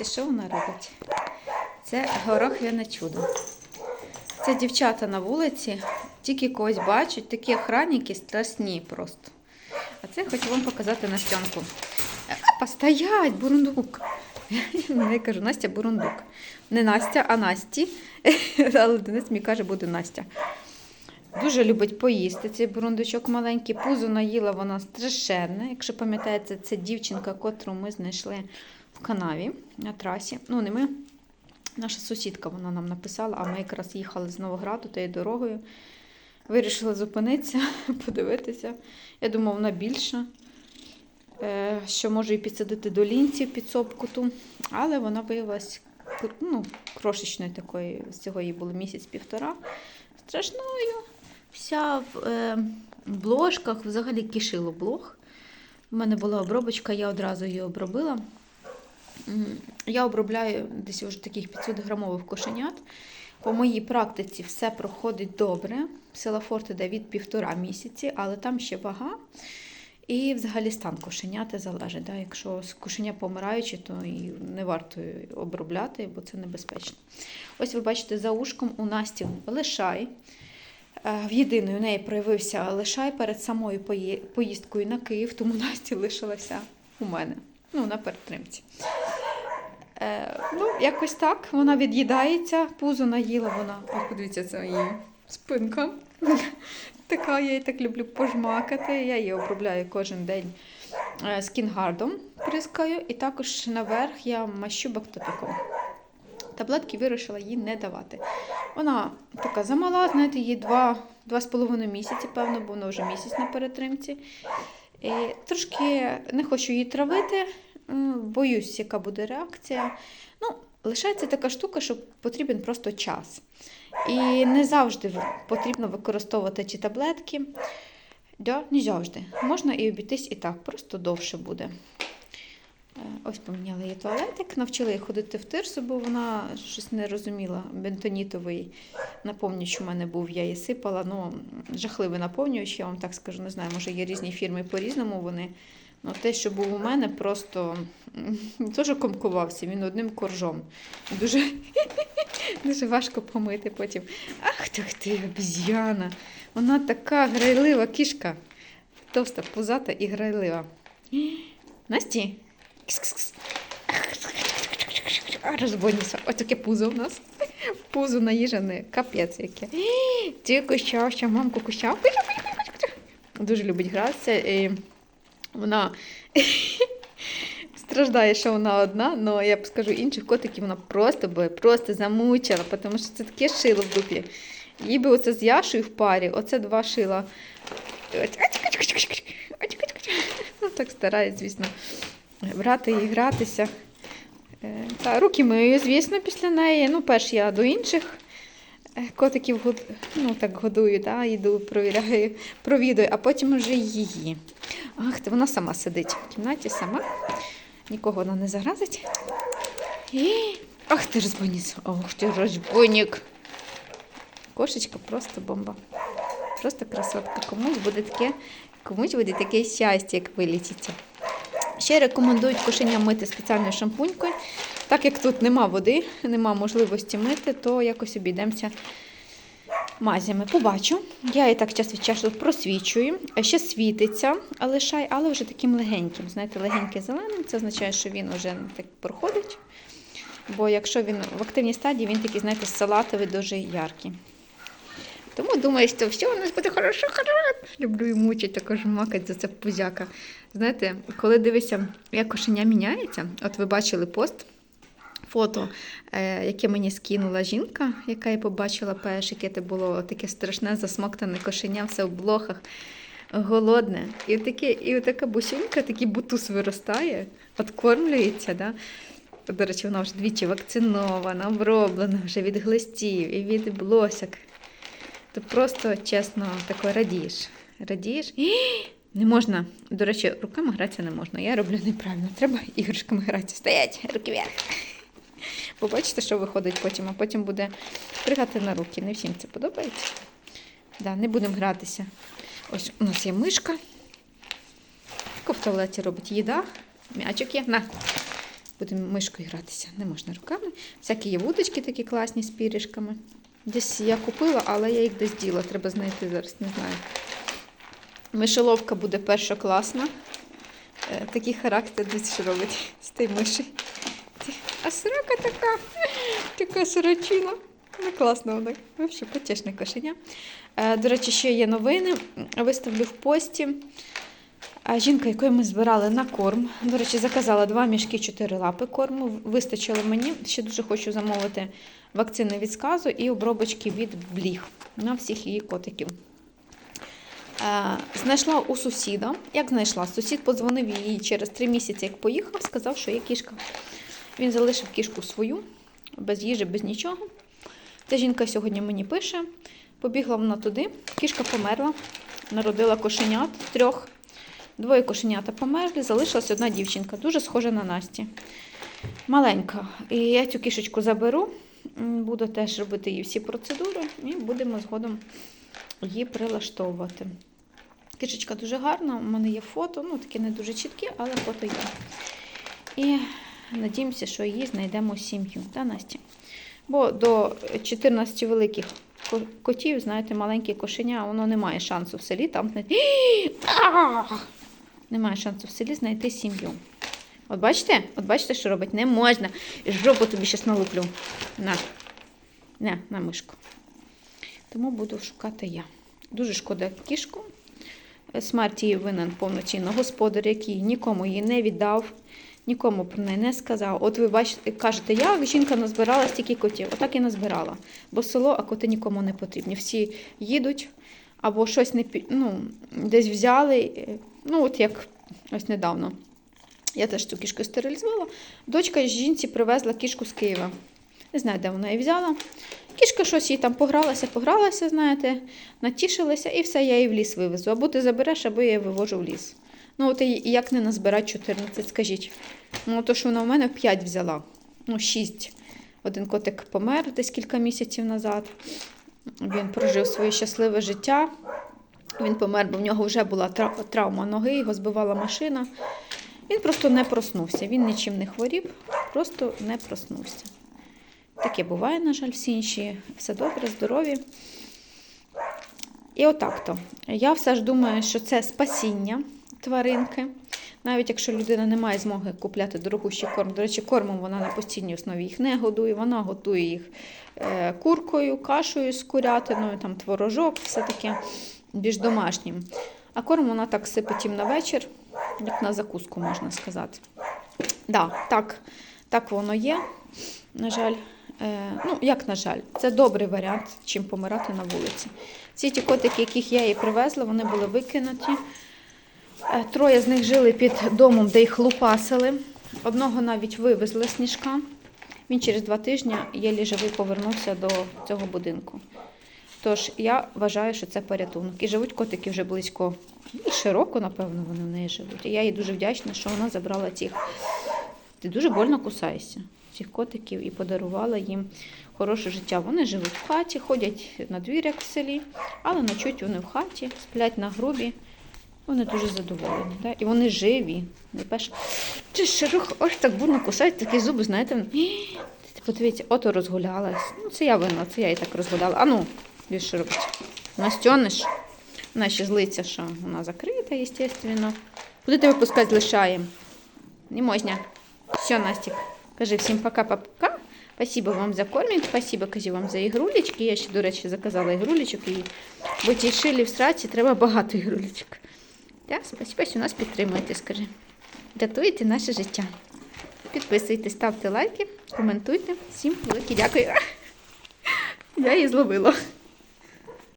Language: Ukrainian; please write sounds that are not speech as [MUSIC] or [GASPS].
Настя, що вона робить? Це горохвяне чудо. Це дівчата на вулиці, тільки когось бачать, такі охранники страшні просто. А це хочу вам показати Настянку. Е, Постоять, бурундук. [LAUGHS] Я кажу, Настя бурундук. Не Настя, а Насті. [LAUGHS] Але Денис мені каже, буде Настя. Дуже любить поїсти цей бурундучок маленький. Пузо наїла вона страшенне. Якщо пам'ятаєте, це дівчинка, котру ми знайшли канаві на трасі. Ну, не ми. Наша сусідка вона нам написала, а ми якраз їхали з Новограду тією дорогою. Вирішила зупинитися, [LAUGHS] подивитися. Я думала, вона більша, е, що можу її підсадити до лінці під сопку ту. Але вона виявилась ну, крошечною такою, всього їй було місяць-півтора. Страшною. Вся в е, бложках, взагалі кишило блог. У мене була обробочка, я одразу її обробила. Я обробляю десь вже таких 500 грамових кошенят. По моїй практиці все проходить добре. Селафорт іде від півтора місяці, але там ще вага. І взагалі стан кошеняти залежить. Да? Якщо кошеня помираючи, то і не варто обробляти, бо це небезпечно. Ось ви бачите, за ушком у Насті лишай. Е, В єдиної неї проявився лишай перед самою поїздкою на Київ, тому Насті лишилася у мене. Ну, на перетримці. Е, ну, якось так. Вона від'їдається, пузо наїла вона. Ось подивіться, це її спинка. [LAUGHS] така, я її так люблю пожмакати. Я її обробляю кожен день е, скінгардом прискаю, і також наверх я мащу бактопіком. Таблетки вирішила їй не давати. Вона така замала, знаєте, їй два, два з половиною місяці, певно, бо вона вже місяць на перетримці. І трошки не хочу її травити, боюсь, яка буде реакція. Ну, лишається така штука, що потрібен просто час. І не завжди потрібно використовувати ці таблетки. Да, не завжди. Можна і обійтись і так, просто довше буде. Е, Ось поміняли її туалетик, навчила її ходити в тирсу, бо вона щось не розуміла. Бентонітовий наповнювач у мене був, я її сипала. Ну, жахливий наповнювач, я вам так скажу, не знаю, може є різні фірми по-різному вони. Ну, те, що був у мене, просто теж [LAUGHS] комкувався, він одним коржом. Дуже, [LAUGHS] дуже важко помити потім. Ах ти, ти, обіз'яна. Вона така грайлива кішка. Товста, пузата і грайлива. Насті. Розбойниця. Ось таке пузо в нас. Пузо наїжене, капець яке. [GASPS] Ти кущав, що мамку кущав. Дуже любить гратися. Вона [LAUGHS] страждає, що вона одна, але я скажу, інших котиків вона просто би просто замучила, тому що це таке шило в дупі. Їй би оце з Яшою в парі, оце два шила. Ну, так стараюсь, звісно, брати і гратися. Е, Та, руки мию, звісно, після неї. Ну, перш я до інших е, котиків ну, так годую, да, йду, провіряю, провідую, а потім вже її. Ах, вона сама сидить в кімнаті сама. Нікого вона не заразить. І... Ах ти розбойниця. Ох ти розбойник. Кошечка просто бомба. Просто красотка. Комусь буде таке, комусь буде таке щастя, як вилітіться. Ще рекомендують кошеня мити спеціальною шампунькою. Так як тут нема води, нема можливості мити, то якось обійдемося мазями. Побачу. Я її так час від часу просвічую. Ще світиться, лишай, але вже таким легеньким. Знаєте, легенький зеленим, це означає, що він вже так проходить. Бо якщо він в активній стадії, він такий, знаєте, салатовий, дуже яркий. Тому думаю, що все у нас буде хорошо, хорошо. Люблю і мучить, також макать за це пузяка. Знаєте, коли дивишся, як кошеня міняється, от ви бачили пост, фото, е, яке мені скинула жінка, яка я побачила перш, яке це було таке страшне, засмоктане кошеня, все в блохах, голодне. І, таке, і така бусюнька, такий бутус виростає, откормлюється. Да? До речі, вона вже двічі вакцинована, оброблена вже від глистів і від блосок. Ти просто чесно тако радієш. Радієш. Не можна. До речі, руками гратися не можна. Я роблю неправильно. Треба іграшками гратися. Стоять, руки вверх. Побачите, що виходить потім, а потім буде пригати на руки. Не всім це подобається. Да, не будемо гратися. Ось у нас є мишка. В туалеті робить їда. М'ячик є. На. Будемо мишкою гратися. Не можна руками. Всякі є вудочки такі класні з пірішками. Десь я купила, але я їх десь діла. Треба знайти зараз, не знаю. Мишоловка буде першокласна. Е, Такий характер десь робить з тієї миші. А сорока така, така сорочина. Ну, класно вона. Взагалі, потішне кошеня. Е, До речі, ще є новини. Виставлю в пості. Жінка, якої ми збирали на корм. До речі, заказала два мішки чотири лапи корму. Вистачило мені. Ще дуже хочу замовити вакцини від сказу і обробочки від бліг на всіх її котиків. Е, Знайшла у сусіда. Як знайшла? Сусід подзвонив їй через три місяці, як поїхав, сказав, що є кішка. Він залишив кішку свою, без їжі, без нічого. Ця жінка сьогодні мені пише. Побігла вона туди, кішка померла, народила кошенят трьох. Двоє кошенята померли, залишилась одна дівчинка, дуже схожа на Насті. Маленька. І я цю кішечку заберу, буду теж робити їй всі процедури і будемо згодом її прилаштовувати. Кішечка дуже гарна, у мене є фото, ну такі не дуже чіткі, але фото є. І надіємося, що її знайдемо сім'ю, та Насті? Бо до 14 великих котів, знаєте, маленьке кошеня, воно не має шансу в селі там [GASPS] Немає шансу в селі знайти сім'ю. От бачите? От бачите, що робить? Не можна. Жопу тобі щас налуплю. На. На, на мишку. Тому буду шукати я. Дуже шкода кішку. Смерть її винен повноцінно господар, який нікому її не віддав, нікому про неї не сказав. От ви бачите, кажете, як жінка назбирала стільки котів. Отак і назбирала. Бо село, а коти нікому не потрібні. Всі їдуть або щось не ну, десь взяли. Ну, от як ось недавно. Я теж цю кішку стерилізувала. Дочка жінці привезла кішку з Києва. Не знаю, де вона її взяла. Кішка щось їй там погралася, погралася, знаєте, натішилася, і все, я її в ліс вивезу. Або ти забереш, або я її вивожу в ліс. Ну, от і як не назбирати 14, скажіть. Ну, то, що вона в мене 5 взяла. Ну, 6. Один котик помер десь кілька місяців назад. Він прожив своє щасливе життя. Він помер, бо в нього вже була травма ноги, його збивала машина. Він просто не проснувся. Він нічим не хворів, просто не проснувся. Таке буває, на жаль, всі інші. Все добре, здорові. І отак то. Я все ж думаю, що це спасіння тваринки. Навіть якщо людина не має змоги купляти дорогущий корм. До речі, кормом вона на постійній основі їх не годує. Вона готує їх е, куркою, кашею з курятиною, там творожок, все таке більш домашнім. А корм вона так сипить їм на вечір, як на закуску, можна сказати. Да, так, так воно є. На жаль, е, ну як на жаль, це добрий варіант, чим помирати на вулиці. Ці ті котики, яких я їй привезла, вони були викинуті. Е, Троє з них жили під домом, де їх лупасили. Одного навіть вивезли сніжка. Він через два тижні єлі живий повернувся до цього будинку. Тож я вважаю, що це порятунок. І живуть котики вже близько більше року, напевно, вони в неї живуть. І я їй дуже вдячна, що вона забрала цих. Ти дуже больно кусаєшся цих котиків і подарувала їм хороше життя. Вони живуть в хаті, ходять на двір, як в селі, але ночують вони в хаті, сплять на грубі. Вони дуже задоволені. Да? І вони живі. Чи ширух, ось так бурно кусають, такі зуби, знаєте. [GASPS] подивіться, ото розгулялась. Ну, це я винна, це я її так розгуляла. А ну, більше що робить? Настьониш. Вона ще злиться, що вона закрита, звісно. Куди тебе пускати лишаємо? Не можна. Все, Настик. Кажи всім пока-пока. Спасибо вам за кормінг, спасибо, кажу вам за ігрулечки. Я ще, до речі, заказала ігрулечок і бо ті шилі в сраці треба багато ігрулечок. Так, спасибо, що нас підтримуєте, скажи. Рятуєте наше життя. Підписуйтесь, ставте лайки, коментуйте. Всім велике дякую. [LAUGHS] Я її зловила.